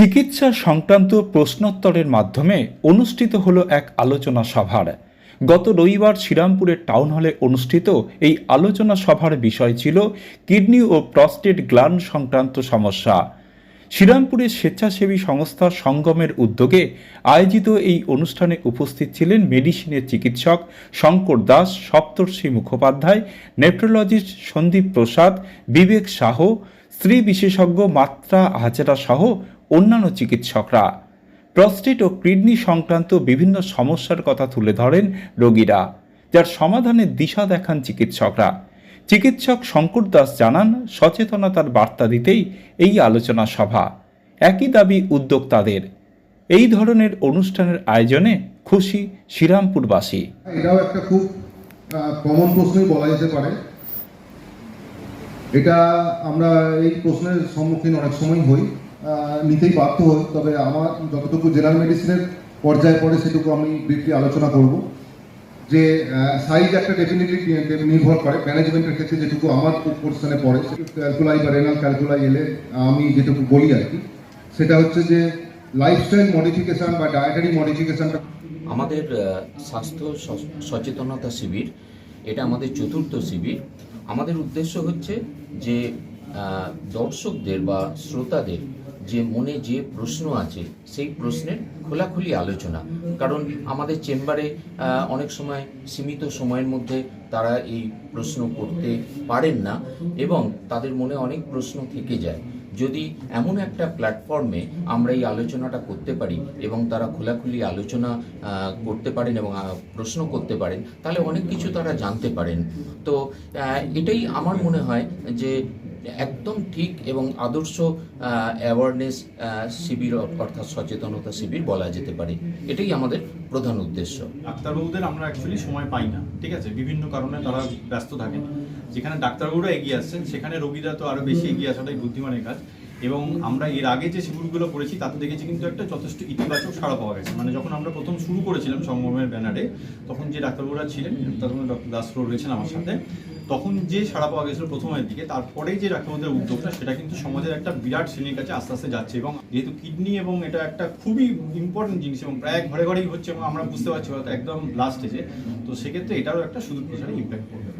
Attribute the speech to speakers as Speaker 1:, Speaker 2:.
Speaker 1: চিকিৎসা সংক্রান্ত প্রশ্নোত্তরের মাধ্যমে অনুষ্ঠিত হলো এক আলোচনা সভার। গত রবিবার শ্রীরামপুরের টাউন হলে অনুষ্ঠিত এই আলোচনা সভার বিষয় ছিল কিডনি ও প্রস্টেট গ্লান সংক্রান্ত সমস্যা। শ্রীরামপুরের স্বেচ্ছাসেবী সংস্থা সঙ্গমের উদ্যোগে আয়োজিত এই অনুষ্ঠানে উপস্থিত ছিলেন মেডিসিনের চিকিৎসক শঙ্কর দাস, সপ্তর্ষি মুখোপাধ্যায়, নেফ্রোলজিস্ট সন্দীপ প্রসাদ, বিবেক সাহ স্ত্রী বিশেষজ্ঞ মাত্রা হাজেরা সহ অন্যান্য চিকিৎসকরা। প্রস্টেট ও কিডনি সংক্রান্ত বিভিন্ন সমস্যার কথা তুলে ধরেন রোগীরা, যার সমাধানের দিশা দেখান চিকিৎসকরা। চিকিৎসক শঙ্কর দাস জানান, সচেতনতার বার্তা দিতেই এই আলোচনা সভা। একই দাবি উদ্যোক্তাদের। এই ধরনের অনুষ্ঠানের আয়োজনে খুশি শ্রীরামপুরবাসী।
Speaker 2: এটাও একটা খুব কমন প্রশ্নই বলা যেতে পারে। এটা আমরা এই প্রশ্নের সম্মুখীন অনেক সময় হই নিতেই বাধ্য হই, তবে আমার যতটুকু জেনারেল মেডিসিনের পর্যায়ে পড়ে সেটুকু আমি ব্রিফলি আলোচনা করব যে সাইজ একটা ডেফিনেটলি নির্ভর করে ম্যানেজমেন্টের ক্ষেত্রে যেটুকু আমার পোর্শনে পড়ে ক্যালকুলাই বা রেনাল ক্যালকুলাই এলে আমি যেটুকু বলি আর কি, সেটা হচ্ছে যে লাইফস্টাইল মডিফিকেশন বা ডায়েটারি মডিফিকেশনটা
Speaker 3: আমাদের স্বাস্থ্য সচেতনতা শিবির, এটা আমাদের চতুর্থ শিবির। আমাদের উদ্দেশ্য হচ্ছে যে দর্শকদের বা শ্রোতাদের যে মনে যে প্রশ্ন আছে, সেই প্রশ্নের খোলাখুলি আলোচনা। কারণ আমাদের চেম্বারে অনেক সময় সীমিত সময়ের মধ্যে তারা এই প্রশ্ন করতে পারেন না এবং তাদের মনে অনেক প্রশ্ন থেকে যায়। যদি এমন একটা প্ল্যাটফর্মে আমরা এই আলোচনাটা করতে পারি এবং তারা খোলাখুলি আলোচনা করতে পারেন এবং প্রশ্ন করতে পারেন, তাহলে অনেক কিছু তারা জানতে পারেন। তো এটাই আমার মনে হয় যে একদম ঠিক এবং আদর্শ অ্যাওয়ারনেস শিবির অর্থাৎ সচেতনতা শিবির বলা যেতে পারে। এটাই আমাদের প্রধান উদ্দেশ্য।
Speaker 4: ডাক্তারবাবুদের আমরা অ্যাকচুয়ালি সময় পাই না, ঠিক আছে? বিভিন্ন কারণে তারা ব্যস্ত থাকেন। যেখানে ডাক্তারবাবুরা এগিয়ে আসছেন, সেখানে রোগীরা তো আরও বেশি এগিয়ে আসাটাই বুদ্ধিমানের কাজ। এবং আমরা এর আগে যে শিবিরগুলো করেছি, তাতে দেখেছি কিন্তু একটা যথেষ্ট ইতিবাচক সাড়া পাওয়া গেছে। মানে যখন আমরা প্রথম শুরু করেছিলাম সঙ্গমের ব্যানারে, তখন যে ডাক্তারবাবুরা ছিলেন তখন ডক্টর দাস রয়েছেন আমার সাথে, তখন যে সাড়া পাওয়া গেছিল প্রথমের দিকে, তারপরেই যে ডাক্তারবাবুদের উদ্যোগটা, সেটা কিন্তু সমাজের একটা বিরাট শ্রেণির কাছে আস্তে আস্তে যাচ্ছে এবং যেহেতু কিডনি এবং এটা একটা খুবই ইম্পর্টেন্ট জিনিস এবং প্রায় ঘরে ঘরেই হচ্ছে এবং আমরা বুঝতে পারছি হয়তো একদম লাস্ট স্টেজে তো সেক্ষেত্রে এটারও একটা সুদূর প্রসারী ইম্প্যাক্ট পড়বে।